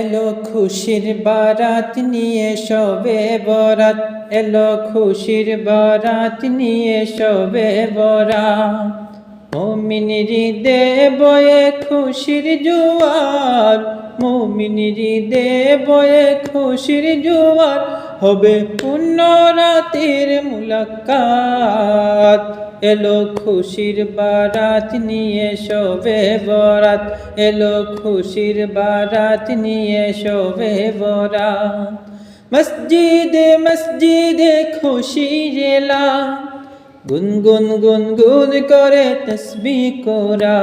এলো খুশির বারাত নিয়ে সবে বরাত। এলো খুশির বারাত নিয়ে সবে বরাত। মমিন হৃদে বয়ে খুশির জুয়ার। মমিন হৃদে বয়ে খুশির জুয়ার। হবে পূর্ণ রাতের মুলাকাত। এলো খুশির বারাত নিয়ে শোবে বরাত। এলো খুশির বারাত নিয়ে শোবে বরাত। মসজিদে মসজিদে খুশির এলা গুনগুন গুনগুন করে তসবি কোরা।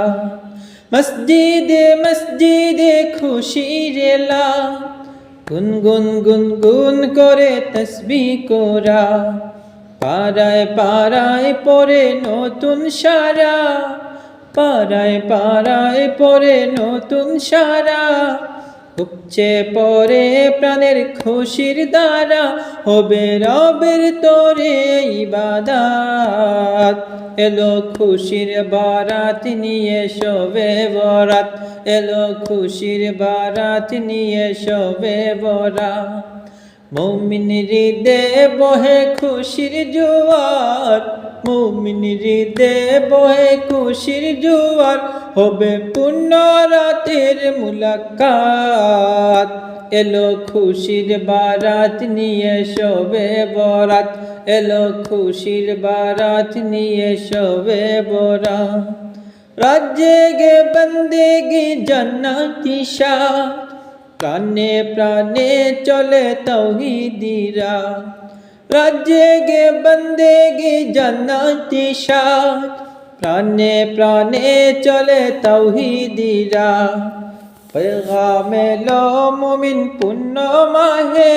মসজিদে মসজিদে খুশির এলা গুনগুন গুনগুন করে তসবি কোরা, পাড়ায় পাড়ায় পরে নতুন সারা, পাড়ায় পাড়ায় পরে নতুন সারা। উপচে পরে প্রাণের খুশির দ্বারা হবে রবের তোরে ইবাদাত। এলো খুশির বারাত নিয়ে শোবে বরাত। এলো খুশির বারাত নিয়ে শোবে বরাত। মৌমিন হৃদে বহে খুশির জোয়ার, মৌমিন হৃদে বহে খুশির জোয়ার, হবে পূর্ণ রাতের মুলাকাত। এলো খুশির বারাত নিয়ে শোবে বরাত, এলো খুশির বারাত নিয়ে শোবে বরাত। রাজ্যে গে বন্দে গে জান্নাতি শাহ প্রাণে প্রাণে চলে তৌহিদিরা রাজ্যে গে বন্দে গে জান্নাতি সাথ প্রাণে প্রাণে চলে তৌহিদিরা পেগামে লো মুমিন পুণ্য মাহে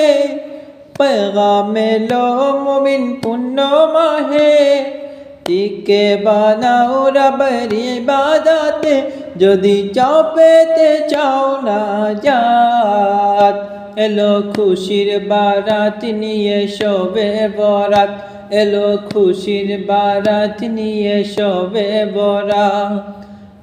পেগামে লো মুমিন পুণ্য মাহে টিকে বানাও রবের ইবাদতে যদি চাও পেতে চাও না জাত, এলো খুশির বারাত নিয়ে শোবে বরাত, এলো খুশির বারাত নিয়ে শোবে বরাত।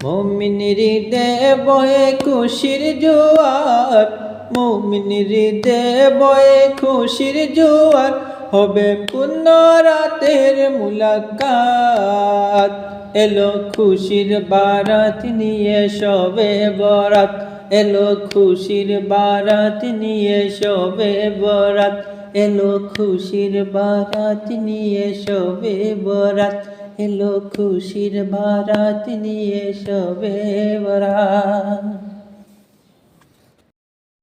মমিন হৃদে বয়ে খুশির জোয়ার, মমিন হৃদে বয়ে খুশির জোয়ার হবে পূর্ণ রাতের মুলাকাত। এলো খুশির বারাত নিয়ে সবে বরাত। এলো খুশির বারাত নিয়ে সবে বরাত। এলো খুশির বারাত নিয়ে সবে বরাত। এলো খুশির বারাত নিয়ে সবে বরাত।